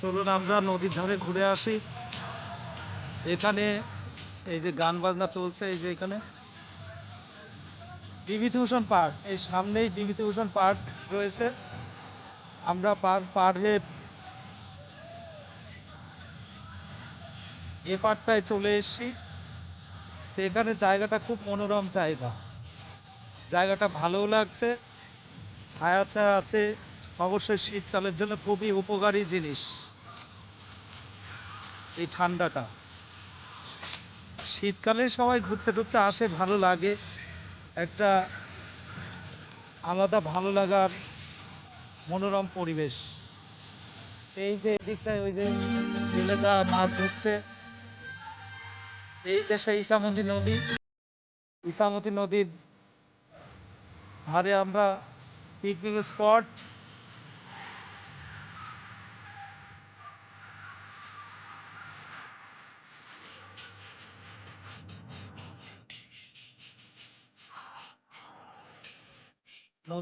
চলুন আমরা নদীর ধারে ঘুরে আসি। এখানে এই যে গান বাজনা চলছে, এই যে এখানে। বিভূতিভূষণ পার্ক, এই সামনেই বিভূতিভূষণ পার্ক রয়েছে। আমরা পার পার হয়ে এ পার্কটায় চলে এসেছি। এখানে জায়গাটা খুব মনোরম জায়গা। জায়গাটা ভালোও লাগছে, ছায়া ছায়া আছে। অবশ্যই শীতকালের জন্য খুবই উপকারী জিনিস। এই ঠান্ডাটা। শীতকালে সবাই ঘুরতে টুরতে আসে ভালো লাগে। একটা আলাদা ভালো লাগার মনোরম পরিবেশ। এই যে এদিকটায় ওই যে ছেলেটা মাছ ধরছে। এই যে সেই ইসামতি নদী। ইসামতি নদীর ধারে আমরা পিকনিক স্পট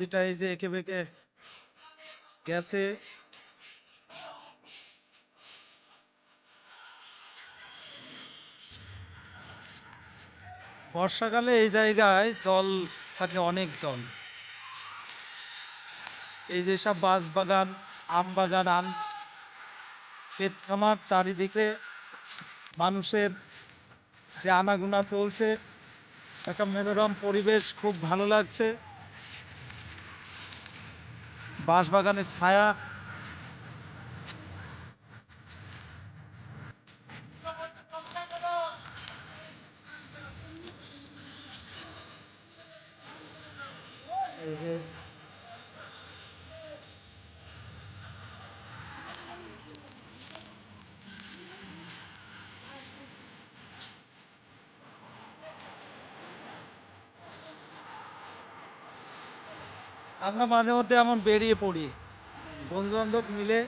নদীটা এই যে এঁকে বেঁকে গেছে। বর্ষাকালে এই জায়গায় জল থাকে অনেক জল এই যে সব বাঁশ বাগান আম বাগান আম ক্ষেত খামার চারিদিকে মানুষের যে আনাগোনা চলছে, একটা মনোরম পরিবেশ, খুব ভালো লাগছে। বাঁশ বাগানের ছায়া এই যে আমরা মাঝে মধ্যে এমন বেরিয়ে পড়ি। বন্ধু বান্ধব মিলে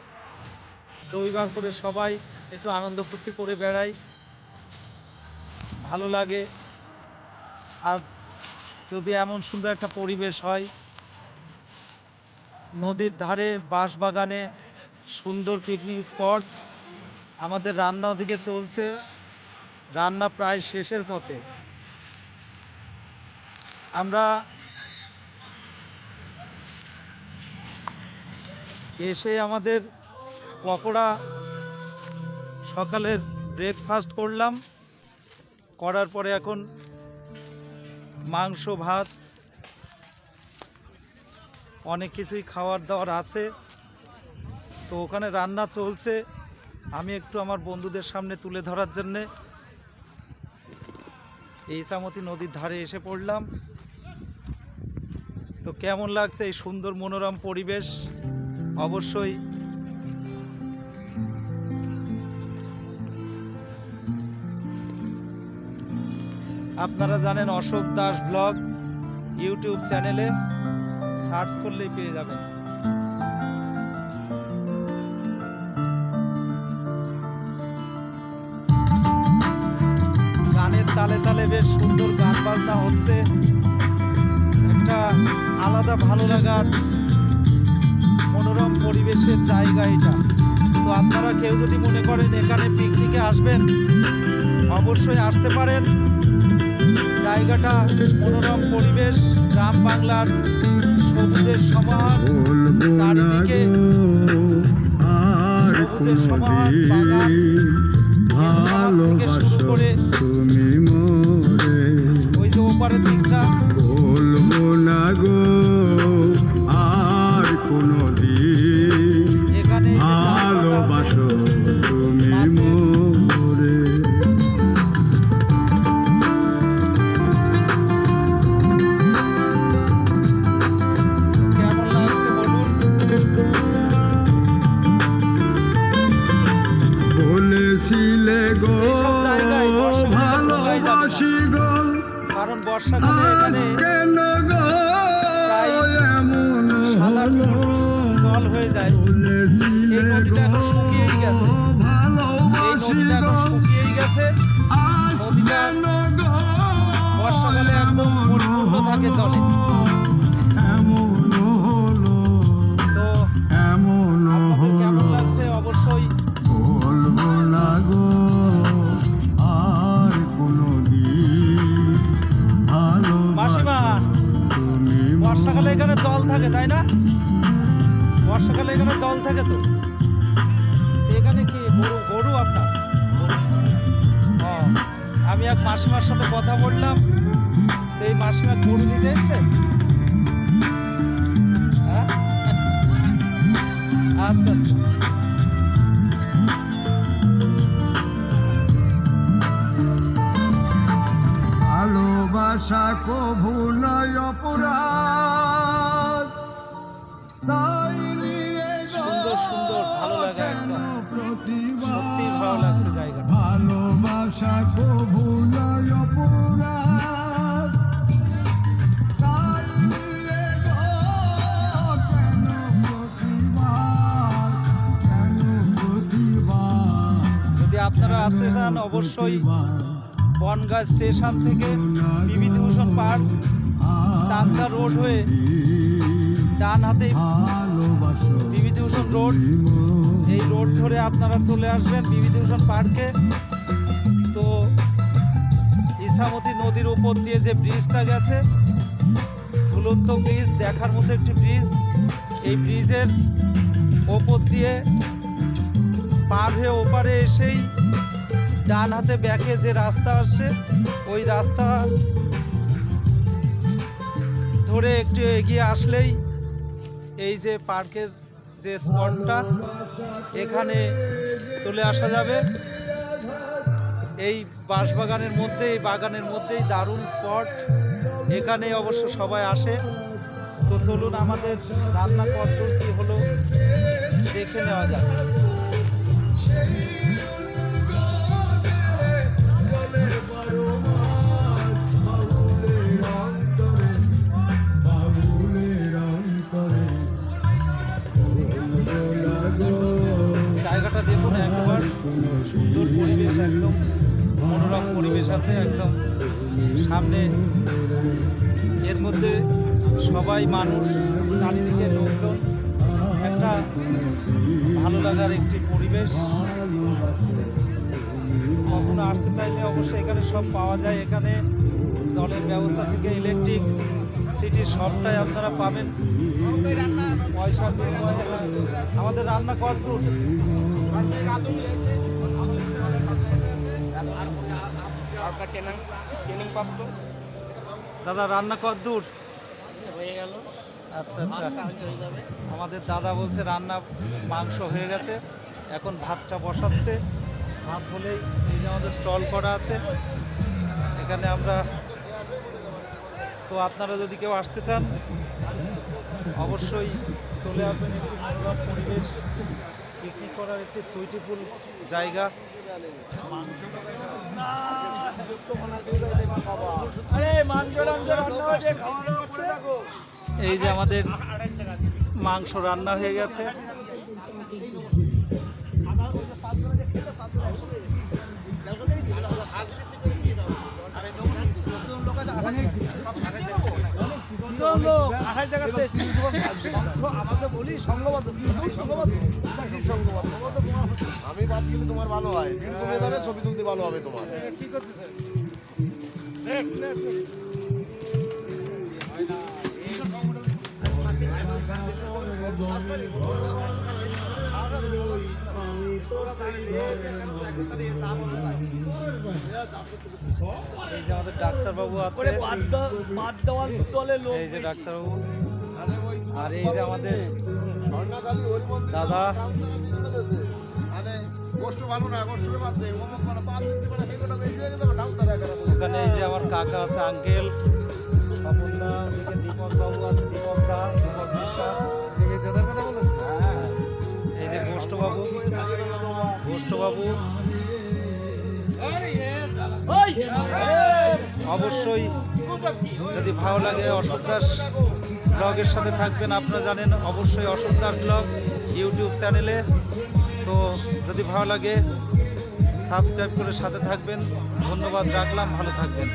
রবিবার করে সবাই একটু আনন্দ ফুর্তি করে বেড়াই। ভালো লাগে। আর যদি এমন সুন্দর একটা পরিবেশ হয়, নদীর ধারে বাঁশ বাগানে সুন্দর পিকনিক স্পট আমাদের রান্না ওদিকে চলছে। রান্না প্রায় শেষের পথে। আমরা এসে আমাদের পকোড়া সকালের ব্রেকফাস্ট করলাম। করার পরে এখন মাংস, ভাত, অনেক কিছুই খাওয়ার দাওয়ার আছে। তো ওখানে রান্না চলছে। আমি একটু আমার বন্ধুদের সামনে তুলে ধরার জন্যে এই ইসামতি নদীর ধারে এসে পড়লাম। তো কেমন লাগছে এই সুন্দর মনোরম পরিবেশ? অবশ্যই। আপনারা জানেন অশোক দাস ব্লগ ইউটিউব চ্যানেলে সার্চ করলেই পেয়ে যাবেন। গানের তালে তালে বেশ সুন্দর গান বাজনা হচ্ছে। একটা আলাদা ভালো লাগার পরিবেশের জায়গা এটা। তো আপনারা কেউ যদি মনে করেন এখানে পিকনিকে আসবেন অবশ্যই আসতে পারেন। জায়গাটা মনোরম পরিবেশ গ্রাম বাংলার সবুজের সমাহার চারিদিকে সবুজের সমাহার বাগান থেকে শুরু করে জল হয়ে যায়। এই নদীটা এখন শুকিয়েই গেছে। এই নদীটা এখন শুকিয়েই গেছে। নদীটা বর্ষাকালে একদম পরিপূর্ণ থাকে জলে। থাকে তো? এখানে কি গরু গরু আপনার? আমি এক মাসিমার সাথে কথা বললাম, তো এই মাসিমা গরু নিতে এসছে? হ্যাঁ? আচ্ছা আচ্ছা। ভালোবাসা কভু নয় অপরাধ। ভালো লাগছে জায়গাটা। ভালোবাসা কভু নয় অপরাধ। তাই নিয়ে গো কেন প্রতিবাদ? কেন প্রতিবাদ? যদি আপনারা আসতে চান অবশ্যই বনগাঁ স্টেশন থেকে বিভূতিভূষণ পার্ক চান্দা রোড হয়ে ডান হাতে বিভূতিভূষণ রোড। এই রোড ধরে আপনারা চলে আসবেন বিভূতিভূষণ পার্কে। তো ইসামতি নদীর উপর দিয়ে যে ব্রিজটা গেছে, ঝুলন্ত ব্রিজ, দেখার মতো একটি ব্রিজ। এই ব্রিজের ওপর দিয়ে পার হয়ে ওপারে এসেই ডান হাতে ব্যাকে যে রাস্তা আসছে, ওই রাস্তা ধরে একটু এগিয়ে আসলেই এই যে পার্কের যে স্পটটা এখানে চলে আসা যাবে। এই বাঁশবাগানের মধ্যে এই বাগানের মধ্যেই দারুণ স্পট। এখানে অবশ্য সবাই আসে। তো চলুন আমাদের রান্না কত কি হলো দেখে নেওয়া যাক। জায়গাটা দেখুন, একবার সুন্দর পরিবেশ, একদম মনোরম পরিবেশ আছে, একদম সামনে এর মধ্যে সবাই মানুষ, চারিদিকে লোকজন। একটা ভালো লাগার একটি পরিবেশ। কখনো আসতে চাইলে অবশ্যই এখানে সব পাওয়া যায়। এখানে জলের ব্যবস্থা থেকে ইলেকট্রিক সিটি সবটাই আপনারা পাবেন। বিনিময়ে আমাদের রান্না কত দূর? দাদা রান্না কত দূর? হয়ে গেল। আচ্ছা আচ্ছা। আমাদের দাদা বলছে রান্না মাংস হয়ে গেছে এখন ভাতটা বসাচ্ছে। ভাত হলেই এই যে আমাদের স্টল করা আছে এখানে আমরা তো আপনারা যদি কেউ আসতে চান অবশ্যই চলে আসবেন একটি মনোরম পরিবেশ। পিকনিক করার একটি সুইটিফুল জায়গা। এই যে আমাদের মাংস রান্না হয়ে গেছে। আমাকে বলি সংঘবদ্ধ সংঘবদ্ধ আমি বাদ কিন্তু তোমার ভালো হয় ভিড় কমে যাবে ছবি তুলতে ভালো হবে তোমার। কি করতেছে? এই যে আমাদের ডাক্তারবাবু আছে। এই যে ডাক্তারবাবু। আর এই যে আমাদের দাদা। দে ওখানে এই যে আমার কাকা আছে আঙ্কেল স্বপনদা ওদিকে দীপক বাবু আছে দীপক দা গোষ্ঠবাবু অবশ্যই যদি ভালো লাগে অশোক দাস ব্লগের সাথে থাকবেন আপনারা জানেন অবশ্যই অশোক দাস ব্লগ ইউটিউব চ্যানেলে। তো যদি ভালো লাগে সাবস্ক্রাইব করে সাথে থাকবেন। ধন্যবাদ রাখলাম ভালো থাকবেন।